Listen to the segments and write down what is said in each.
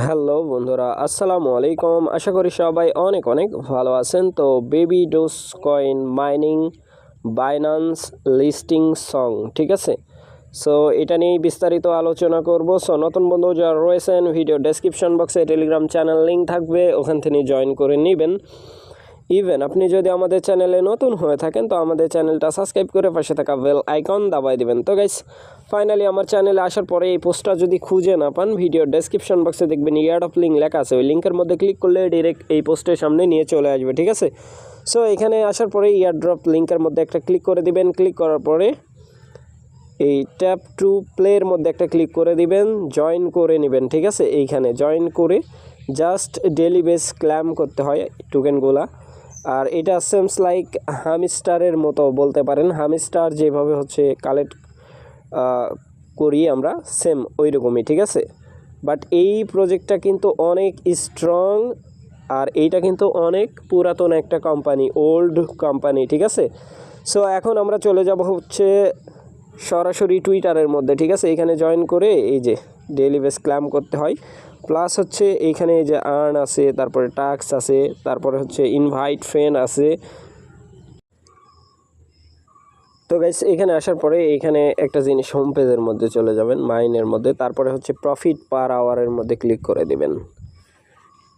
Hello বন্ধুরা, আসসালামু আলাইকুম। আশা করি সবাই অনেক অনেক ভালো আছেন। তো baby doge coin mining Binance listing song, ঠিক আছে? সো এটা নিয়েই বিস্তারিত আলোচনা করব। সো নতুন বন্ধু যারা রয়েছেন ভিডিও ডেসক্রিপশন বক্সে টেলিগ্রাম চ্যানেল লিঙ্ক থাকবে, ওখান থেকে জয়েন করে নেবেন। ইভেন আপনি যদি আমাদের চ্যানেলে নতুন হয়ে থাকেন, তো আমাদের চ্যানেলটা সাবস্ক্রাইব করে পাশে থাকা বেল আইকন দাবাই দিবেন। তো গাইস ফাইনালি আমার চ্যানেলে আসার পরে এই পোস্টটা যদি খুঁজে না পান ভিডিও ডেসক্রিপশন বক্সে দেখবেন ইয়ার্ড অফ লিঙ্ক লেখা আছে। ওই লিঙ্কের মধ্যে ক্লিক করলে ডিরেক্ট এই পোস্টের সামনে নিয়ে চলে আসবে, ঠিক আছে? সো এখানে আসার পরে ইয়ার ড্রপ লিঙ্কের মধ্যে একটা ক্লিক করে দিবেন। ক্লিক করার পরে এই ট্যাপ টু প্লের মধ্যে একটা ক্লিক করে দিবেন। জয়েন করে নেবেন, ঠিক আছে? এইখানে জয়েন করে জাস্ট ডেলি বেস ক্ল্যাম করতে হয় টোকেনগুলা আর এটা সেমস লাইক হামস্টারের মতো বলতে পারেন। হামস্টার যেভাবে হচ্ছে কালেক্ট করি আমরা সেম ওই রকমই ঠিক আছে? বাট এই প্রজেক্টটা কিন্তু অনেক স্ট্রং আর এইটা কিন্তু অনেক পুরাতন একটা কোম্পানি ওল্ড কোম্পানি ঠিক আছে? সো এখন আমরা চলে যাব হচ্ছে সরাসরি টুইটারের মধ্যে, ঠিক আছে? এখানে জয়েন করে এই যে ডেইলি বেস ক্ল্যাম করতে হয়। প্লাস হচ্ছে এইখানে এই যে আর্ন আছে, তারপরে টাক্স আছে, তারপরে হচ্ছে ইনভাইট ফ্রেন্ড আছে। তো গাইস এখানে আসার পরে এখানে একটা জিনিস হোম পেজের মধ্যে চলে যাবেন মাইনের মধ্যে। তারপরে হচ্ছে প্রফিট পার আওয়ারের মধ্যে ক্লিক করে দিবেন।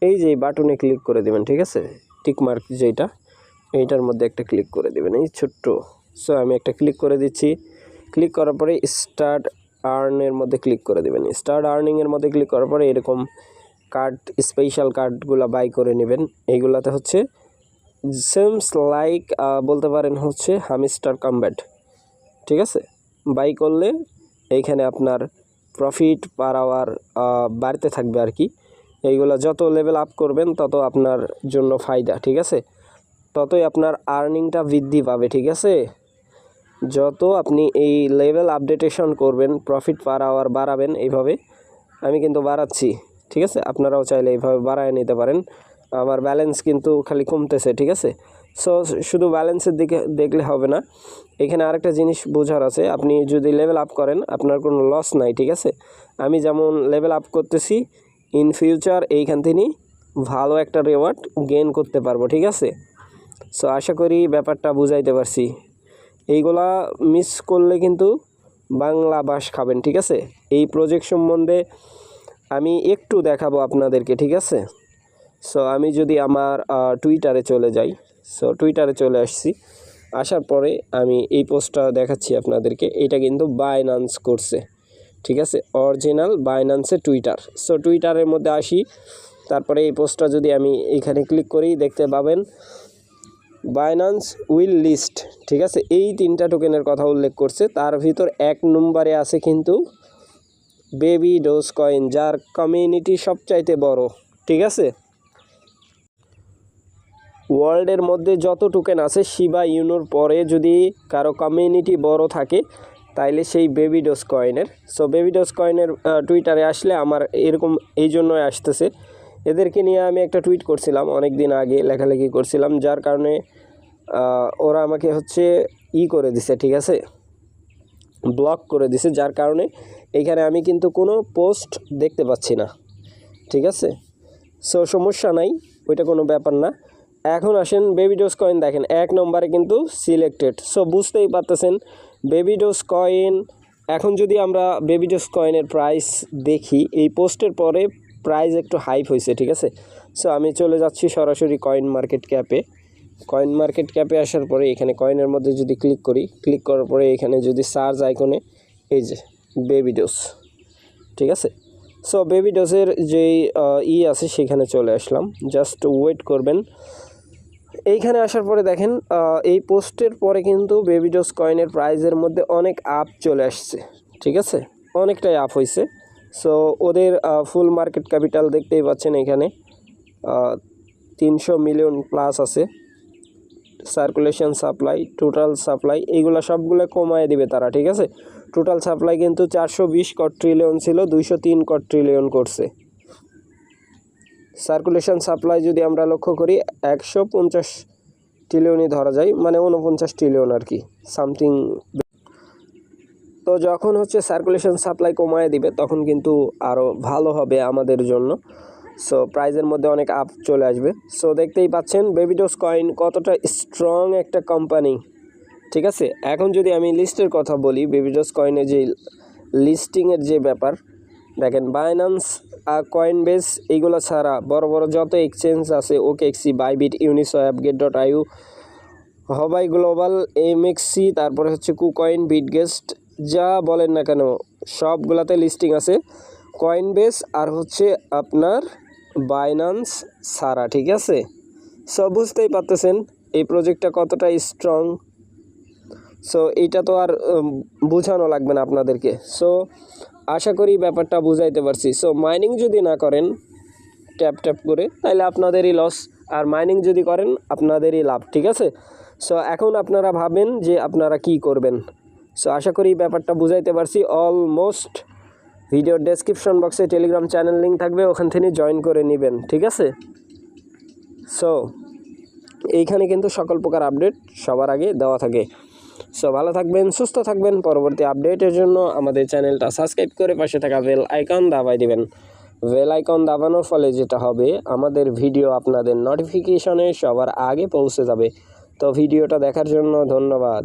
এই যে বাটনে ক্লিক করে দিবেন, ঠিক আছে? টিক মার্ক যেটা, এইটার মধ্যে একটা ক্লিক করে দিবেন। এই ছোট্ট সো আমি একটা ক্লিক করে দিচ্ছি। ক্লিক করার পরে স্টার্ট আর্নের মধ্যে ক্লিক করে দেবেন। স্টার্ট আর্নিংয়ের মধ্যে ক্লিক করার পরে এরকম কার্ড স্পেশাল কার্ডগুলো বাই করে নেবেন। এইগুলাতে হচ্ছে সেমস লাইক বলতে পারেন হচ্ছে হামিস্টার কম্ব্যাট ঠিক আছে? বাই করলে এইখানে আপনার প্রফিট পার আওয়ার বাড়তে থাকবে আর কি। এইগুলো যত লেভেল আপ করবেন, তত আপনার জন্য ফায়দা। ঠিক আছে? ততই আপনার আর্নিংটা বৃদ্ধি পাবে। ঠিক আছে? যত আপনি এই লেভেল আপডেটেশন করবেন প্রফিট পার আওয়ার বাড়াবেন এইভাবে, আমি কিন্তু বাড়াচ্ছি, ঠিক আছে? আপনারাও চাইলে এইভাবে বাড়ায় নিতে পারেন। আমার ব্যালেন্স কিন্তু খালি কমতেছে, ঠিক আছে? সো শুধু ব্যালেন্সের দিকে দেখলে হবে না। এখানে আরেকটা জিনিস বোঝার আছে, আপনি যদি লেভেল আপ করেন, আপনার কোনো লস নাই, ঠিক আছে? আমি যেমন লেভেল আপ করতেছি ইন ফিউচার এইখান থেকে ভালো একটা রেওয়ার্ড গেইন করতে পারব, ঠিক আছে? সো আশা করি ব্যাপারটা বুঝাইতে পারছি। এইগুলা মিস করলে কিন্তু বাংলা বাস খাবেন, ঠিক আছে? এই প্রজেক্ট সম্বন্ধে আমি একটু দেখাবো আপনাদেরকে, ঠিক আছে? সো আমি যদি আমার টুইটারে চলে যাই সো টুইটারে চলে আসছি, আসার পরে আমি এই পোস্টটা দেখাচ্ছি আপনাদেরকে, এটা কিন্তু বাইনান্স করছে, ঠিক আছে? অরিজিনাল বাইনান্সের টুইটার সো টুইটারের মধ্যে আসি, তারপরে এই পোস্টটা যদি আমি এখানে ক্লিক করি, দেখতে পাবেন বাইনান্স উইল লিস্ট ঠিক আছে? এই তিনটা টোকেনের কথা উল্লেখ করছে। তার ভিতর এক নম্বরে আছে কিন্তু বেবি ডোজ কয়েন যার কমিউনিটি সবচাইতে বড়, ঠিক আছে? ওয়ার্ল্ডের মধ্যে যত টোকেন আছে শিবা ইউনোর পরে যদি কারও কমিউনিটি বড় থাকে, তাইলে সেই বেবি ডোজ কয়েনের সো বেবি ডোজ কয়েনের টুইটারে আসলে আমার এরকম এই জন্যই আসতেছে। এদেরকে নিয়ে আমি একটা টুইট করছিলাম অনেক দিন আগে, লেখালেখি করছিলাম, যার কারণে ওরা আমাকে হচ্ছে ই করে দিছে, ঠিক আছে? ব্লক করে দিছে, যার কারণে এইখানে আমি কিন্তু কোনো পোস্ট দেখতে পাচ্ছি না, ঠিক আছে? সো সমস্যা নাই, ওইটা কোনো ব্যাপার না। এখন আসেন বেবি ডোজ কয়েন দেখেন, এক নম্বরে কিন্তু সিলেক্টেড সো বুঝতেই পারতেছেন বেবি ডোজ কয়েন এখন যদি আমরা বেবি ডোজ কয়েনের প্রাইস দেখি, এই পোস্টের পরে প্রাইস একটু হাইপ হয়েছে ঠিক আছে? সো আমি চলে যাচ্ছি সরাসরি কয়েন মার্কেট ক্যাপে কয়েন মার্কেট ক্যাপে আসার পরে এখানে কয়েনের মধ্যে যদি ক্লিক করি ক্লিক করার পরে এখানে যদি সার্চ আইকনে এই যে বেবি ডোজ ঠিক আছে? সো বেবি ডোজের যেই ই আছে সেখানে চলে আসলাম। জাস্ট ওয়েট করবেন। এইখানে আসার পরে দেখেন এই পোস্টের পরে কিন্তু বেবি ডোজ কয়েনের প্রাইজের মধ্যে অনেক আপ চলে আসছে, ঠিক আছে? অনেকটাই আপ হয়েছে সো ওদের ফুল মার্কেট ক্যাপিটাল দেখতেই পাচ্ছেন এখানে তিনশো মিলিয়ন প্লাস আছে। সার্কুলেশন সাপ্লাই টোটাল সাপ্লাই এইগুলো সবগুলো কমায় দিবে তারা, ঠিক আছে? টোটাল সাপ্লাই কিন্তু চারশো বিশ কট ট্রিলিয়ন ছিল, দুইশো তিন কট ট্রিলিয়ন করছে। সার্কুলেশন সাপ্লাই যদি আমরা লক্ষ্য করি, একশো পঞ্চাশ ট্রিলিয়নই ধরা যায় মানে উনপঞ্চাশ ট্রিলিয়ন আর কি সামথিং তো যখন হচ্ছে সার্কুলেশন সাপ্লাই কমায় দিবে, তখন কিন্তু আরও ভালো হবে আমাদের জন্য। সো প্রাইজের মধ্যে অনেক আপ চলে আসবে। সো দেখতেই পাচ্ছেন বেবিডোস কয়েন কতটা স্ট্রং একটা কোম্পানি ঠিক আছে? এখন যদি আমি লিস্টের কথা বলি বেবিডোস কয়েনের যে লিস্টিংয়ের যে ব্যাপার, দেখেন বাইন্যান্স কয়েন বেস এইগুলো ছাড়া বড় বড় যত এক্সচেঞ্জ আছে OKX Bybit Uniswap gate dot IO Huobi global MEXC তারপরে হচ্ছে কুকয়েন বিটগেস্ট যা বলেন না কেন, সবগুলাতে লিস্টিং আছে। কয়েন বেস আর হচ্ছে আপনার বাইনান্স সারা ঠিক আছে? সব বুঝতেই পারতেছেন, এই প্রজেক্টটা কতটা স্ট্রং সো এইটা তো আর বোঝানো লাগবে না আপনাদেরকে। সো আশা করি ব্যাপারটা বুঝাইতে পারছি। সো মাইনিং যদি না করেন ট্যাপ ট্যাপ করে তাহলে আপনাদেরই লস আর মাইনিং যদি করেন, আপনাদেরই লাভ, ঠিক আছে? সো এখন আপনারা ভাবেন যে আপনারা কি করবেন। সো আশা করি ব্যাপারটা বুঝাইতে পারছি। অলমোস্ট ভিডিওর ডেসক্রিপশন বক্সে টেলিগ্রাম চ্যানেল লিঙ্ক থাকবে, ওখান থেকে জয়েন করে নেবেন, ঠিক আছে? সো এইখানে কিন্তু সকল প্রকার আপডেট সবার আগে দেওয়া থাকে। সো ভালো থাকবেন, সুস্থ থাকবেন, পরবর্তী আপডেটের জন্য আমাদের চ্যানেলটা সাবস্ক্রাইব করে পাশে থাকা বেল আইকন দাবাই দিবেন। বেল আইকন দাবানোর ফলে যেটা হবে, আমাদের ভিডিও আপনাদের নোটিফিকেশনে সবার আগে পৌঁছে যাবে। তো ভিডিওটা দেখার জন্য ধন্যবাদ।